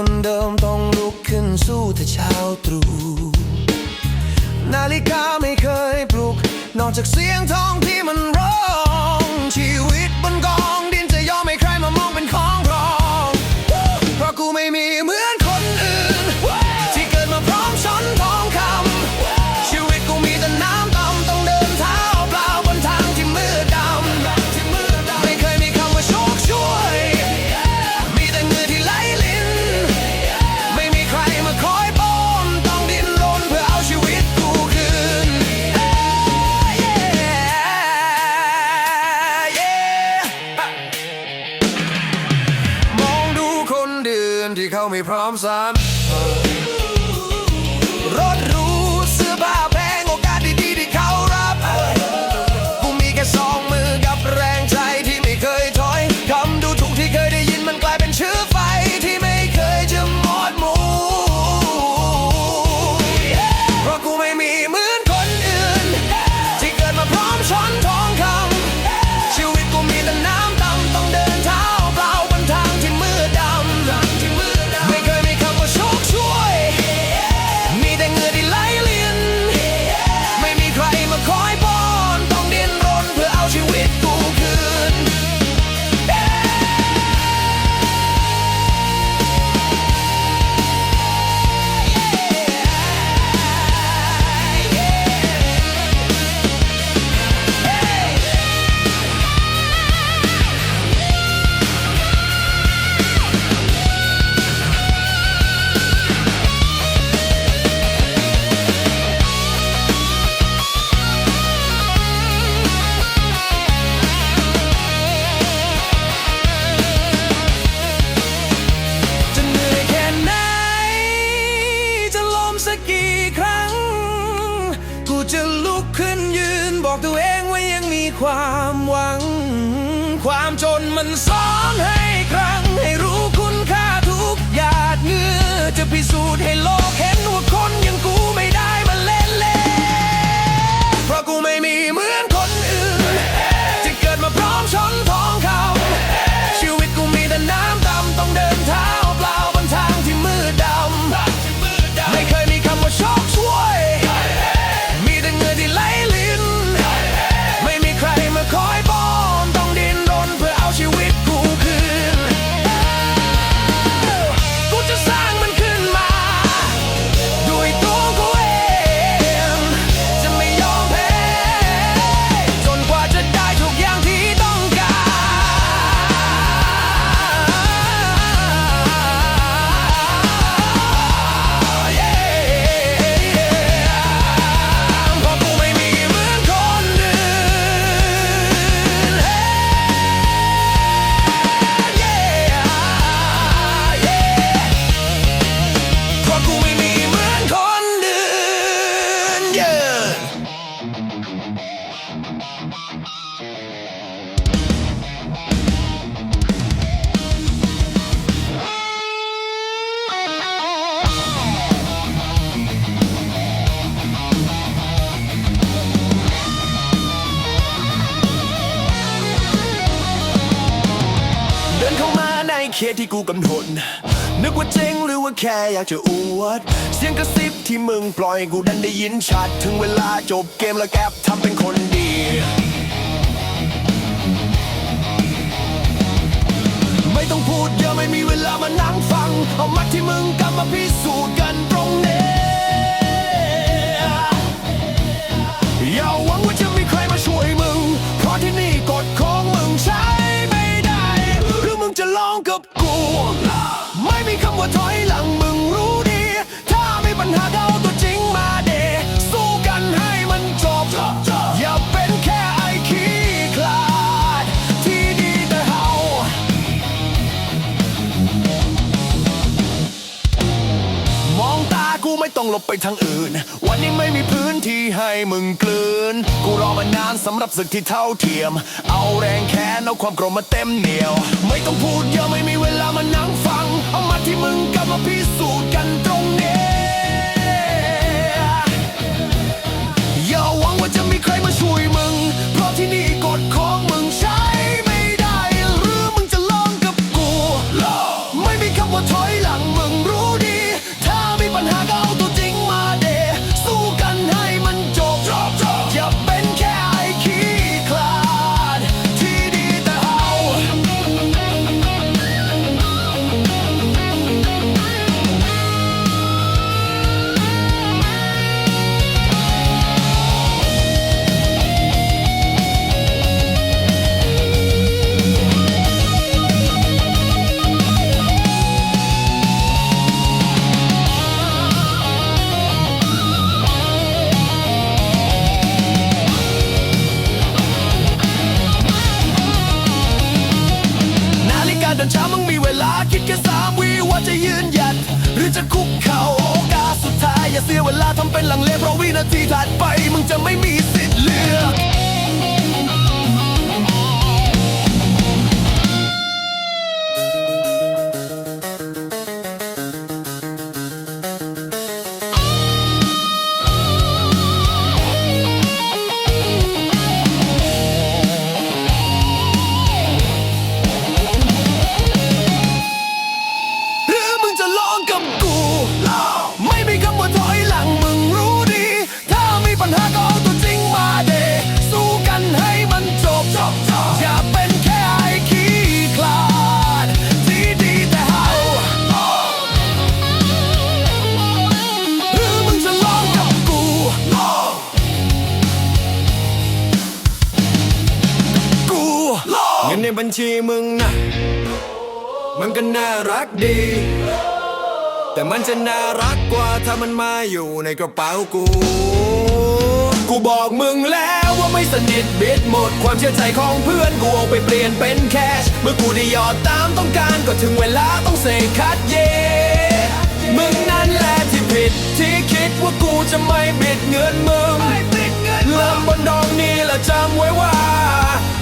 คนเดิมต้องลุกขึ้นสู้ถ้าเช้าตรู่นาฬิกาไม่เคยปลุก นอกจากเสียงท้องที่มัน Problems, I'm. ความหวัง ความจนมันสอนให้ เดินเข้ามาในเขตที่กูกำหนด นึกว่าเจ๋งหรือว่าแค่อยากจะอวด เสียงกระซิบที่มึงปล่อยกูดันได้ยินชัด ถึงเวลาจบเกมแล้วแกบทำเป็นคนดี ไม่ต้องพูดเยอะไม่มีเวลามานั่งฟัง เอามัที่มึงกำมาพิสูจน์กันตรงนี้ อย่าหวังว่าจะ ไม่มีคำว่าถอย บไปทางอื่น วันนี้ไม่มีพื้นที่ให้มึงกลืน กูรอมานานสำหรับศึกที่เท่าเทียม เอาแรงแค้นเอาความโกรธมาเต็มเหนียว ไม่ต้องพูดเยอะไม่มีเวลามานั่งฟัง เอามาที่มึงกลับมาพิสูจน์กันตรงนี้ อย่าหวังว่าจะมีใครมาช่วยมึง เพราะที่นี่ ที่ถัดไปมึงจะไม่มี ชีมึงนะมันก็น่ารักดี แต่มันจะน่ารักกว่าถ้ามันมาอยู่ในกระเป๋ากู กูบอกมึงแล้วว่าไม่สนิทบิดหมด ความเชื่อใจของเพื่อนกูเอาไปเปลี่ยนเป็นแคช เมื่อกูได้หยอดตามต้องการก็ถึงเวลาต้องเสกคัดเย่มึงนั่นแหละที่ผิดที่คิดว่ากูจะไม่บิดเงินมึงเริ่มบนดองนี้แล้วจำไว้ว่า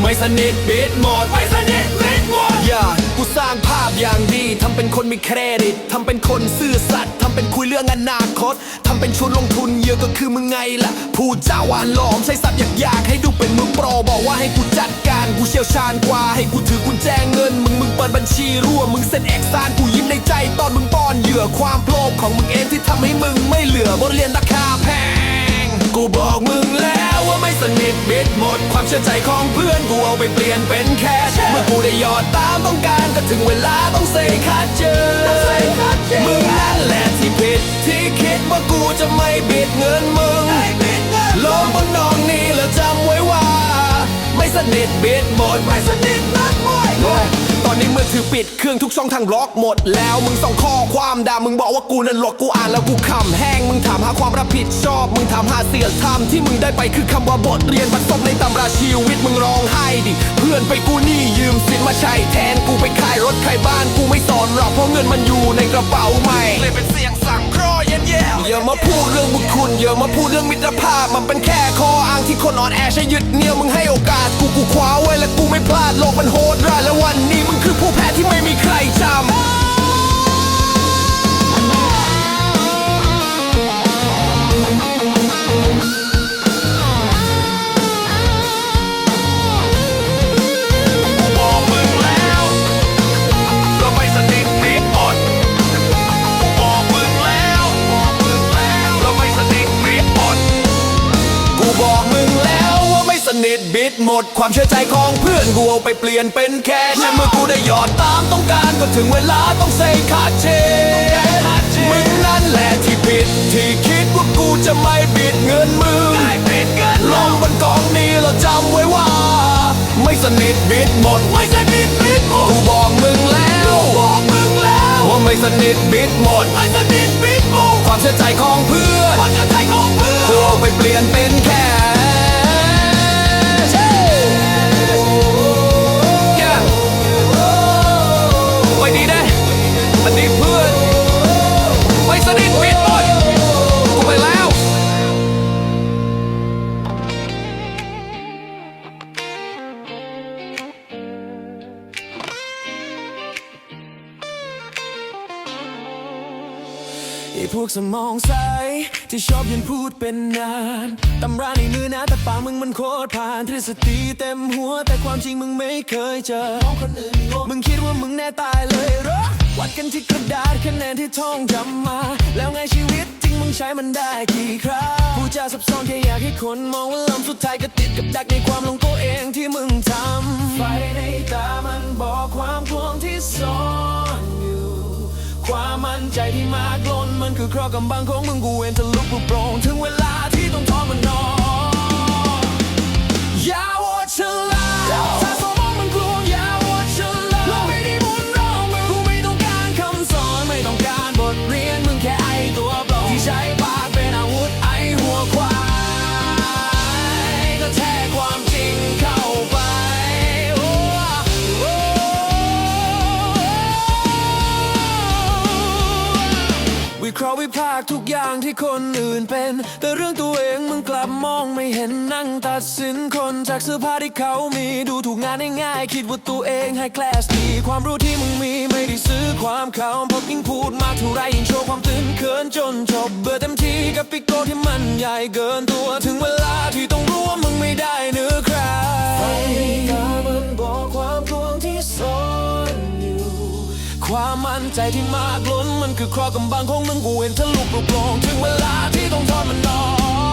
ไม่สนิทบิดหมดไม่สนิทบิดหมดอย่ากูสร้างภาพอย่างดีทำเป็นคนมีเครดิตทำเป็นคนซื่อสัตย์ทำเป็นคุยเรื่องอนาคตทำเป็นชวนลงทุนเยอะก็คือมึงไงล่ะพูดจาวานหลอมใช้ศัพท์อยากๆให้ดูเป็นมือโปรบอกว่าให้กูจัดการกูเชี่ยวชาญกว่า ให้กูถือกุญแจเงิน มึงมึงเปิดบัญชีรั่วมึงเซ็นเอกสารกูยิ้มในใจตอนมึงป้อนเหยื่อความโลภของมึงเองที่ทำให้มึงไม่เหลือบทเรียนราคาแพง กูบอกมึงแล้วว่าไม่สนิทบิดหมด ความเชื่อใจของเพื่อนกูเอาไปเปลี่ยนเป็นแคชเมื่อกูได้หยอดตามต้องการก็ถึงเวลาต้องเซคัดเจอมึงนั่นแหละที่ผิดที่คิดว่ากูจะไม่บิดเงินมึงลงบนนองนี้แล้วจำไว้ว่า ไม่สนิทบิดหมดไม่สนิทนัดมวย ตอนนี้มือถือปิดเครื่องทุกช่องทางล็อกหมด แล้วมึงส่งข้อความด่ามึงบอกว่ากูนั้นหลอกกูอ่านแล้วกูขำแห้งมึงถามหาความรับผิดชอบ มึงถามหาเสียธรรมที่มึงได้ไปคือคำว่าบทเรียนผสมในตำราชีวิตมึงร้องไห้ดิ เพื่อนไปกูหนี้ยืมสินมาใช้แทนกูไปขายรถขายบ้านกูไม่สอนหรอกเพราะเงินมันอยู่ในกระเป๋าใหม่เลยเป็นเสียงสั่งเคราะห์แย่ๆอย่ามาพูดเรื่องบุ คนเยอะมาพูดเรื่องมิตรภาพ มันเป็นแค่ข้ออ้างที่คนอ่อนแอใช้ยึดเหนี่ยวมึงให้โอกาสกูกูคว้าไว้และกูไม่พลาดโลกมันโหดร้ายและวันนี้มึงคือผู้แพ้ที่ไม่มีใครจำ ดหมดความเชื่อใจของเพื่อนกูเอาไปเปลี่ยนเป็นแคชเมื่อกูได้หยอดตามต้องการก็ถึงเวลาต้องเซคัดเชมึงนั่นแหละที่ผิด ที่คิดว่ากูจะไม่บิดเงินมึงลองบนกองนี้เราจำไว้ว่า ไม่สนิทบิดหมดไม่สนิทบิดหมดกูบอกมึงแล้วบอกมึงแล้วว่าไม่สนิทบิดหมดไม่สนิทบิดหมดความเชื่อใจของเพื่อนความเชื่อใจของเพื่อนกูเอาไปเปลี่ยนเป็นแคช อ้พวกสมองใสที่ชอบยืนพูดเป็นนานตำราในมือนะแต่ปากมึงมันโคตรผ่านทฤษฎีเต็มหัว แต่ความจริงมึงไม่เคยเจอมึงคิดว่ามึงแน่ตายเลยหรอวัดกันที่กระดาษคะแนนที่ท่องจำมา แล้วไงชีวิตจริงมึงใช้มันได้กี่ครั้งผู้จาซับซ้อนแค่อยากให้คนมองว่าลำสุดท้ายก็ติดกับดักในความหลงตัวเองที่มึงทำไฟในตามันบอกความกลวงที่ซ่อนอยู่ ความมั่นใจที่มากล้นมันคือครอบกำบังของมึงกูเองจะลุกปลุกโปรงถึงเวลาที่ต้องทอมันนอนอย่าโอดฉลาด ภาคทุกอย่างที่คนอื่นเป็น แต่เรื่องตัวเองมึงกลับมองไม่เห็นนั่งตัดสินคนจากเสื้อผ้าที่เขามีดูถูกงานง่ายๆคิดว่าตัวเองให้แคลสดีความรู้ที่มึงมีไม่ได้ซื้อความเขาพราะยิ่งพูดมากเท่าไรยิ่งโชว์ความตื่นเขินจนจบเบื่อเต็มทีกับปิโก้ที่มันใหญ่เกินตัวถึงเวลาที่ต้อง ใจที่มากล้นมันคือครอบกำบังของมึงกูเห็นทะลุปลุกลงถึงเวลาที่ต้องทอนมันออก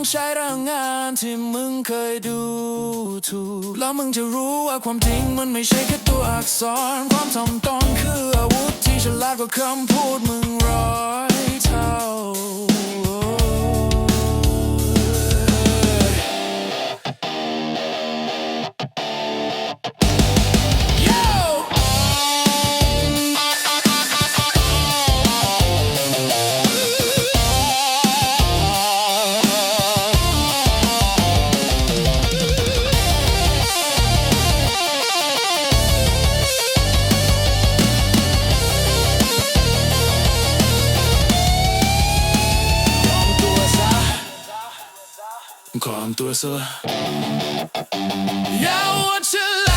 ลองใช้แรงงานที่มึงเคยดูถูก แล้วมึงจะรู้ว่าความจริงมันไม่ใช่แค่ตัวอักษร ความถ่อมตนคืออาวุธที่ฉลาดกว่าคำพูดมึงร้อยเท่า ความตัว